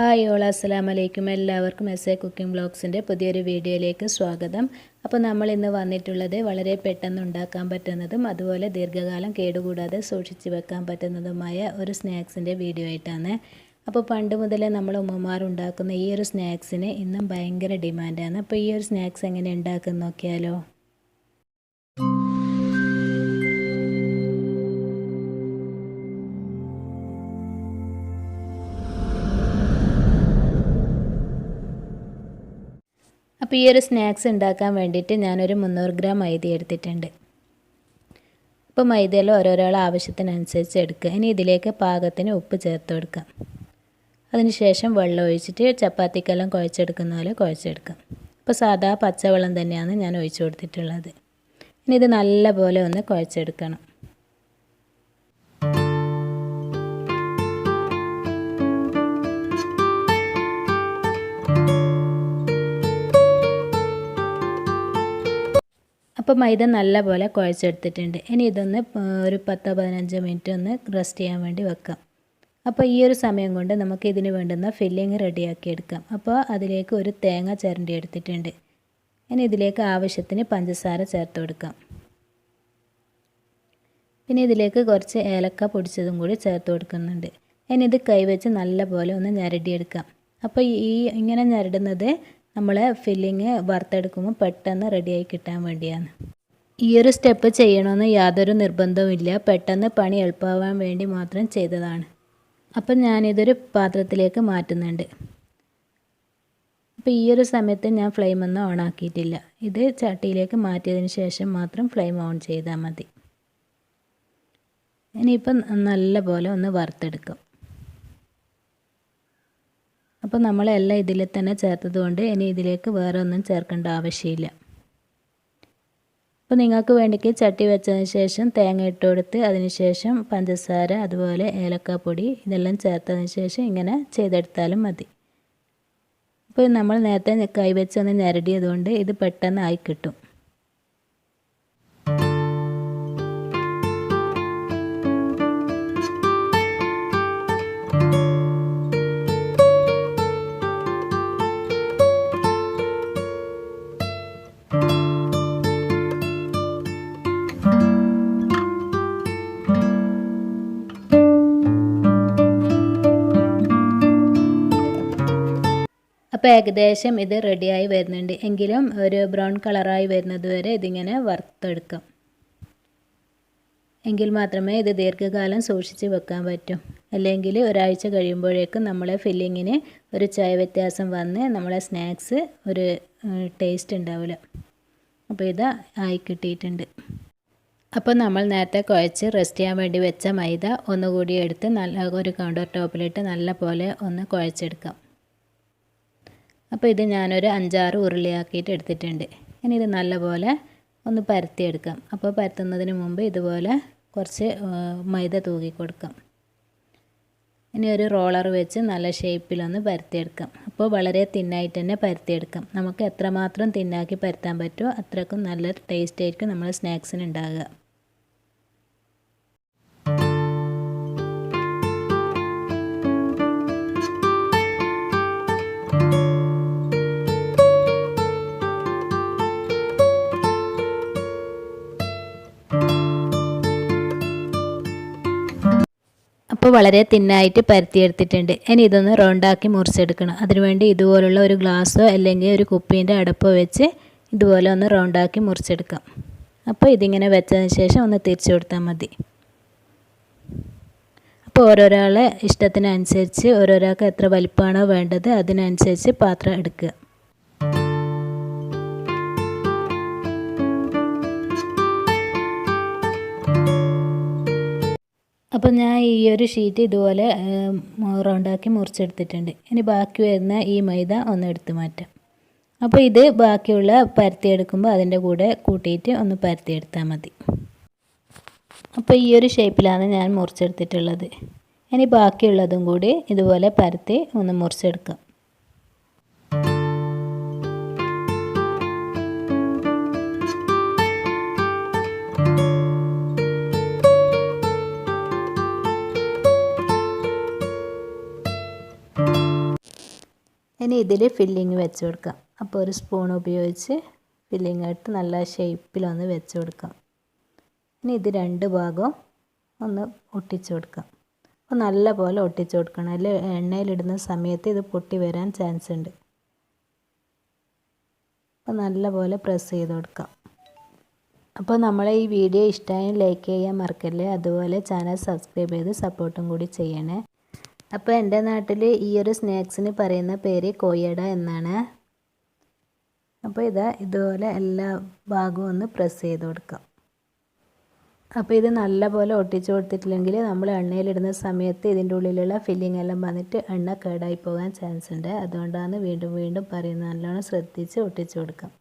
Hi all അസ്സലാം വലൈക്കും എല്ലാവർക്കും എസ് എ കുക്കിംഗ് ബ്ലോഗ്സിന്റെ പുതിയൊരു വീഡിയോയിലേക്ക് സ്വാഗതം. അപ്പോൾ നമ്മൾ ഇന്ന് വന്നിട്ടുള്ളത് വളരെ പെട്ടെന്ന് ഉണ്ടാക്കാൻ പറ്റുന്നതും അതുപോലെ ദീർഘകാലം കേടുകൂടാതെ സൂക്ഷിച്ച് വെക്കാൻ പറ്റുന്നതുമായ ഒരു സ്നാക്സിന്റെ വീഡിയോ ആയിട്ടാണ്. അപ്പോൾ പണ്ട് മുതലേ നമ്മൾ ഉമ്മമാർ ഉണ്ടാക്കുന്ന ഈ ഒരു സ്നാക്സിന് ഇന്നും ഭയങ്കര ഡിമാൻഡാണ്. അപ്പോൾ ഈ ഒരു സ്നാക്സ് എങ്ങനെ ഉണ്ടാക്കുന്ന നോക്കിയാലോ അപ്പോൾ ഈ ഒരു സ്നാക്സ് ഉണ്ടാക്കാൻ വേണ്ടിയിട്ട് ഞാനൊരു മുന്നൂറ് ഗ്രാം മൈദ എടുത്തിട്ടുണ്ട്. അപ്പോൾ മൈദയിൽ ഓരോരോ ആവശ്യത്തിനനുസരിച്ച് എടുക്കുക. ഇനി ഇതിലേക്ക് പാകത്തിന് ഉപ്പ് ചേർത്ത് കൊടുക്കാം. അതിനുശേഷം വെള്ളം ഒഴിച്ചിട്ട് ചപ്പാത്തിക്കെല്ലാം കുഴച്ചെടുക്കുന്ന പോലെ കുഴച്ചെടുക്കാം. ഇപ്പോൾ സാധാ പച്ചവെള്ളം തന്നെയാണ് ഞാൻ ഒഴിച്ചു കൊടുത്തിട്ടുള്ളത്. ഇനി ഇത് നല്ലപോലെ ഒന്ന് കുഴച്ചെടുക്കണം. അപ്പോൾ മൈദ നല്ലപോലെ കുഴച്ചെടുത്തിട്ടുണ്ട്. ഇനി ഇതൊന്ന് ഒരു പത്തോ പതിനഞ്ചോ മിനിറ്റ് ഒന്ന് റെസ്റ്റ് ചെയ്യാൻ വേണ്ടി വെക്കാം. അപ്പോൾ ഈ ഒരു സമയം കൊണ്ട് നമുക്ക് ഇതിന് വേണ്ടുന്ന ഫില്ലിങ് റെഡിയാക്കി എടുക്കാം. അപ്പോൾ അതിലേക്ക് ഒരു തേങ്ങ ചിരണ്ടി എടുത്തിട്ടുണ്ട്. ഇനി ഇതിലേക്ക് ആവശ്യത്തിന് പഞ്ചസാര ചേർത്ത് കൊടുക്കാം. പിന്നെ ഇതിലേക്ക് കുറച്ച് ഏലക്ക പൊടിച്ചതും കൂടി ചേർത്ത് കൊടുക്കുന്നുണ്ട്. ഇനി ഇത് കൈവച്ച് നല്ലപോലെ ഒന്ന് ഞരടിയെടുക്കാം. അപ്പോൾ ഈ ഇങ്ങനെ ഞരടുന്നത് നമ്മൾ ഫില്ലിങ് വറുത്തെടുക്കുമ്പോൾ പെട്ടെന്ന് റെഡിയായി കിട്ടാൻ വേണ്ടിയാണ്. ഈ ഒരു സ്റ്റെപ്പ് ചെയ്യണമെന്ന് യാതൊരു നിർബന്ധവുമില്ല പെട്ടെന്ന് പണി എളുപ്പമാവാൻ വേണ്ടി മാത്രം ചെയ്തതാണ്. അപ്പം ഞാനിതൊരു പാത്രത്തിലേക്ക് മാറ്റുന്നുണ്ട്. അപ്പോൾ ഈ ഒരു സമയത്ത് ഞാൻ ഫ്ലെയിം ഒന്നും ഓൺ ആക്കിയിട്ടില്ല. ഇത് ചട്ടിയിലേക്ക് മാറ്റിയതിന് ശേഷം മാത്രം ഫ്ലെയിം ഓൺ ചെയ്താൽ മതി. ഇനിയിപ്പം നല്ലപോലെ ഒന്ന് വറുത്തെടുക്കും. അപ്പോൾ നമ്മളെല്ലാം ഇതിൽ തന്നെ ചേർത്തതുകൊണ്ട് ഇനി ഇതിലേക്ക് വേറെ ഒന്നും ചേർക്കേണ്ട ആവശ്യമില്ല. അപ്പോൾ നിങ്ങൾക്ക് വേണ്ടിക്ക് ചട്ടി വെച്ചതിന് ശേഷം തേങ്ങ ഇട്ട് കൊടുത്ത് അതിന് ശേഷം പഞ്ചസാര അതുപോലെ ഏലക്കാപ്പൊടി ഇതെല്ലാം ചേർത്തതിന് ശേഷം ഇങ്ങനെ ചെയ്തെടുത്താലും മതി. അപ്പോൾ നമ്മൾ നേരത്തെ കൈവെച്ചൊന്ന് ഞരടിയതുകൊണ്ട് ഇത് പെട്ടെന്ന് ആയി കിട്ടും. അപ്പോൾ ഏകദേശം ഇത് റെഡിയായി വരുന്നുണ്ട്. എങ്കിലും ഒരു ബ്രൗൺ കളറായി വരുന്നത് വരെ ഇതിങ്ങനെ വറുത്തെടുക്കാം. എങ്കിൽ മാത്രമേ ഇത് ദീർഘകാലം സൂക്ഷിച്ച് വെക്കാൻ പറ്റൂ. അല്ലെങ്കിൽ ഒരാഴ്ച കഴിയുമ്പോഴേക്കും നമ്മളെ ഫില്ലിങ്ങിന് ഒരു ചായ വ്യത്യാസം വന്ന് നമ്മളെ സ്നാക്സ് ഒരു ടേസ്റ്റ് ഉണ്ടാവില്ല. അപ്പോൾ ഇത് ആയി കിട്ടിയിട്ടുണ്ട്. അപ്പോൾ നമ്മൾ നേരത്തെ കുഴച്ച് റെസ്റ്റ് ചെയ്യാൻ വേണ്ടി വെച്ച മൈദ ഒന്നുകൂടി എടുത്ത് നല്ല ഒരു കൗണ്ടർ ടോപ്പിലിട്ട് നല്ല പോലെ ഒന്ന് കുഴച്ചെടുക്കാം. അപ്പോൾ ഇത് ഞാനൊരു അഞ്ചാറ് ഉരുളിയാക്കിയിട്ട് എടുത്തിട്ടുണ്ട്. ഇനി ഇത് നല്ലപോലെ ഒന്ന് പരത്തിയെടുക്കാം. അപ്പോൾ പരത്തുന്നതിന് മുമ്പ് ഇതുപോലെ കുറച്ച് മൈദ തൂക്കി കൊടുക്കാം ഇനി ഒരു റോളർ വെച്ച് നല്ല ഷേപ്പിലൊന്ന് പരത്തിയെടുക്കാം. അപ്പോൾ വളരെ തിന്നായിട്ട് തന്നെ പരത്തിയെടുക്കാം. നമുക്ക് എത്രമാത്രം തിന്നാക്കി പരത്താൻ പറ്റുമോ അത്രക്കും നല്ല ടേസ്റ്റ് ആയിരിക്കും നമ്മൾ സ്നാക്സിന് ഉണ്ടാകുക അപ്പോൾ വളരെ തിന്നായിട്ട് പരത്തിയെടുത്തിട്ടുണ്ട്. ഇനി ഇതൊന്ന് റൗണ്ടാക്കി മുറിച്ചെടുക്കണം. അതിനുവേണ്ടി ഇതുപോലുള്ള ഒരു ഗ്ലാസ്സോ അല്ലെങ്കിൽ ഒരു കുപ്പീന്റെ അടപ്പോ വെച്ച് ഇതുപോലെ ഒന്ന് റൗണ്ടാക്കി മുറിച്ചെടുക്കാം. അപ്പോൾ ഇതിങ്ങനെ വെച്ചതിന് ശേഷം ഒന്ന് തിരിച്ചു കൊടുത്താൽ മതി. അപ്പോൾ ഓരോരാളെ ഇഷ്ടത്തിനനുസരിച്ച് ഓരോരാൾക്ക് എത്ര വലിപ്പമാണോ വേണ്ടത് അതിനനുസരിച്ച് പാത്രം എടുക്കുക. അപ്പോൾ ഞാൻ ഈ ഒരു ഷീറ്റ് ഇതുപോലെ റൗണ്ടാക്കി മുറിച്ചെടുത്തിട്ടുണ്ട്. ഇനി ബാക്കി വരുന്ന ഈ മൈദ ഒന്ന് എടുത്ത് മാറ്റാം. അപ്പോൾ ഇത് ബാക്കിയുള്ള പരത്തിയെടുക്കുമ്പോൾ അതിന്റെ കൂടെ കൂട്ടിയിട്ട് ഒന്ന് പരത്തിയെടുത്താൽ മതി. അപ്പോൾ ഈ ഒരു ഷേപ്പിലാണ് ഞാൻ മുറിച്ചെടുത്തിട്ടുള്ളത്. ഇനി ബാക്കിയുള്ളതും കൂടി ഇതുപോലെ പരത്തി ഒന്ന് മുറിച്ചെടുക്കാം. ഇനി ഇതിൽ ഫില്ലിങ് വെച്ച് കൊടുക്കാം. അപ്പോൾ ഒരു സ്പൂൺ ഉപയോഗിച്ച് ഫില്ലിങ് എടുത്ത് നല്ല ഷേപ്പിലൊന്ന് വെച്ച് കൊടുക്കാം. ഇനി ഇത് രണ്ട് ഭാഗവും ഒന്ന് ഒട്ടിച്ച് കൊടുക്കാം. അപ്പോൾ നല്ല പോലെ ഒട്ടിച്ച് കൊടുക്കണം. അല്ലെ എണ്ണയിലിടുന്ന സമയത്ത് ഇത് പൊട്ടി വരാൻ ചാൻസ് ഉണ്ട്. അപ്പോൾ നല്ല പോലെ പ്രസ് ചെയ്ത് കൊടുക്കാം. അപ്പോൾ നമ്മളെ ഈ വീഡിയോ ഇഷ്ടമായി ലൈക്ക് ചെയ്യാൻ മറക്കല്ലേ? അതുപോലെ ചാനൽ സബ്സ്ക്രൈബ് ചെയ്ത് സപ്പോർട്ടും കൂടി ചെയ്യണേ. അപ്പോൾ എന്റെ നാട്ടിൽ ഈ ഒരു സ്നാക്സിന് പറയുന്ന പേര് കോയട എന്നാണ്. അപ്പോൾ ഇതാ ഇതുപോലെ എല്ലാ ഭാഗവും ഒന്ന് പ്രസ് ചെയ്ത് കൊടുക്കാം. അപ്പോൾ ഇത് നല്ലപോലെ പോലെ ഒട്ടിച്ച് കൊടുത്തിട്ടില്ലെങ്കിൽ നമ്മൾ എണ്ണയിലിടുന്ന സമയത്ത് ഇതിന്റെ ഉള്ളിലുള്ള ഫില്ലിംഗ് എല്ലാം വന്നിട്ട് എണ്ണ കേടായി പോകാൻ ചാൻസ് ഉണ്ട്. അതുകൊണ്ടാണ് വീണ്ടും വീണ്ടും പറയുന്നത് നല്ലോണം ശ്രദ്ധിച്ച് ഒട്ടിച്ചു കൊടുക്കാം.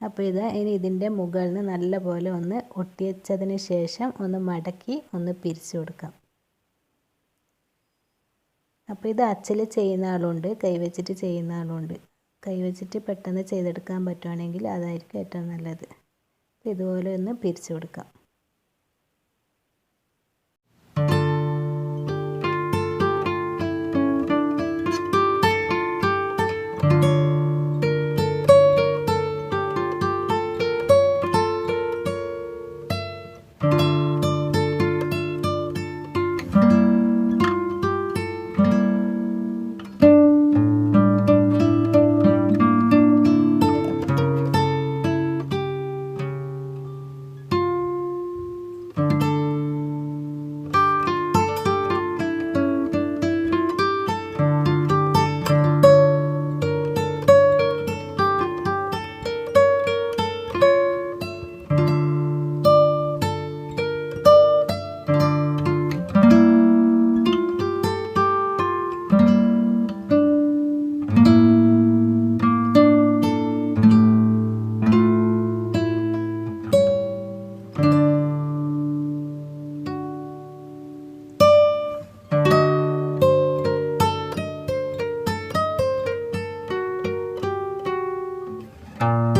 അപ്പോൾ ഇത് ഇനി ഇതിന്റെ മുകളിൽ നിന്ന് നല്ല പോലെ ഒന്ന് ഒട്ടിച്ചതിന് ശേഷം ഒന്ന് മടക്കി ഒന്ന് പിരിച്ചു കൊടുക്കാം. അപ്പോൾ ഇത് അച്ചിൽ ചെയ്യുന്ന ആളുണ്ട് കൈവച്ചിട്ട് ചെയ്യുന്ന ആളുണ്ട്. കൈവച്ചിട്ട് പെട്ടെന്ന് ചെയ്തെടുക്കാൻ പറ്റുവാണെങ്കിൽ അതായിരിക്കും ഏറ്റവും നല്ലത്. ഇതുപോലെ ഒന്ന് പിരിച്ചു കൊടുക്കാം. you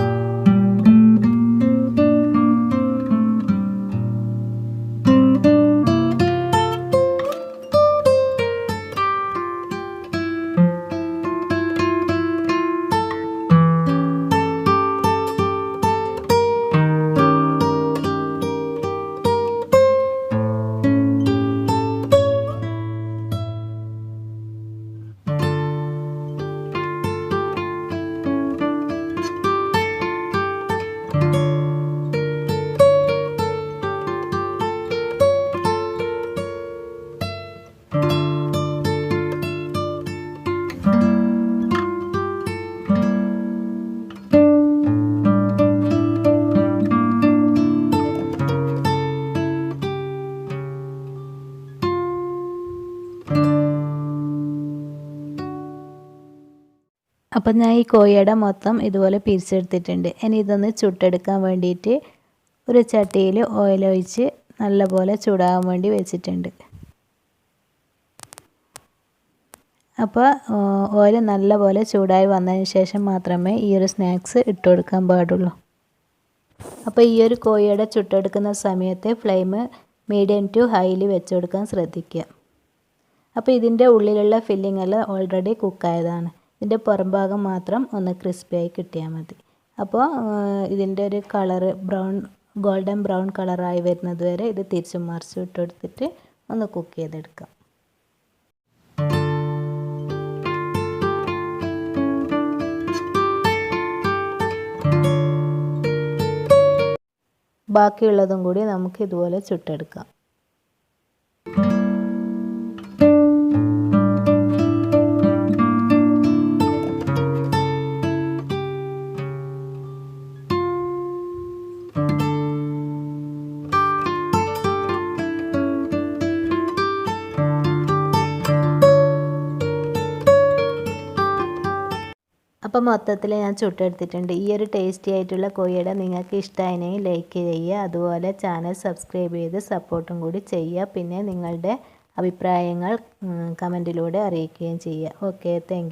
അപ്പം ഞാൻ ഈ കോഴിയുടെ മൊത്തം ഇതുപോലെ പിരിച്ചെടുത്തിട്ടുണ്ട്. ഇനി ഇതൊന്ന് ചുട്ടെടുക്കാൻ വേണ്ടിയിട്ട് ഒരു ചട്ടിയിൽ ഓയിൽ ഒഴിച്ച് നല്ലപോലെ ചൂടാകാൻ വേണ്ടി വെച്ചിട്ടുണ്ട്. അപ്പോൾ ഓയിൽ നല്ലപോലെ ചൂടായി വന്നതിന് ശേഷം മാത്രമേ ഈ ഒരു സ്നാക്സ് ഇട്ട് കൊടുക്കാൻ പാടുള്ളൂ. അപ്പോൾ ഈ ഒരു കോഴിയുടെ ചുട്ടെടുക്കുന്ന സമയത്ത് ഫ്ലെയിം മീഡിയം ടു ഹൈയിൽ വെച്ച് കൊടുക്കാൻ ശ്രദ്ധിക്കുക. അപ്പോൾ ഇതിന്റെ ഉള്ളിലുള്ള ഫില്ലിംഗ് ഓൾറെഡി കുക്കായതാണ് ഇതിന്റെ പുറംഭാഗം മാത്രം ഒന്ന് ക്രിസ്പിയായി കിട്ടിയാൽ മതി. അപ്പോൾ ഇതിന്റെ ഒരു കളറ് ബ്രൗൺ ഗോൾഡൻ ബ്രൗൺ കളറായി വരുന്നത് വരെ ഇത് തിരിച്ച് മറിച്ച് ഇട്ട് കൊടുത്തിട്ട് ഒന്ന് കുക്ക് ചെയ്തെടുക്കാം. ബാക്കിയുള്ളതും കൂടി നമുക്ക് ഇതുപോലെ ചുട്ടെടുക്കാം. അപ്പോൾ മൊത്തത്തിൽ ഞാൻ ചുട്ടെടുത്തിട്ടുണ്ട്. ഈ ഒരു ടേസ്റ്റി ആയിട്ടുള്ള കോഴിയുടെ നിങ്ങൾക്ക് ഇഷ്ടമായിരുന്നെങ്കിൽ ലൈക്ക് ചെയ്യുക. അതുപോലെ ചാനൽ സബ്സ്ക്രൈബ് ചെയ്ത് സപ്പോർട്ടും കൂടി ചെയ്യുക. പിന്നെ നിങ്ങളുടെ അഭിപ്രായങ്ങൾ കമന്റിലൂടെ അറിയിക്കുകയും ചെയ്യുക. Okay thank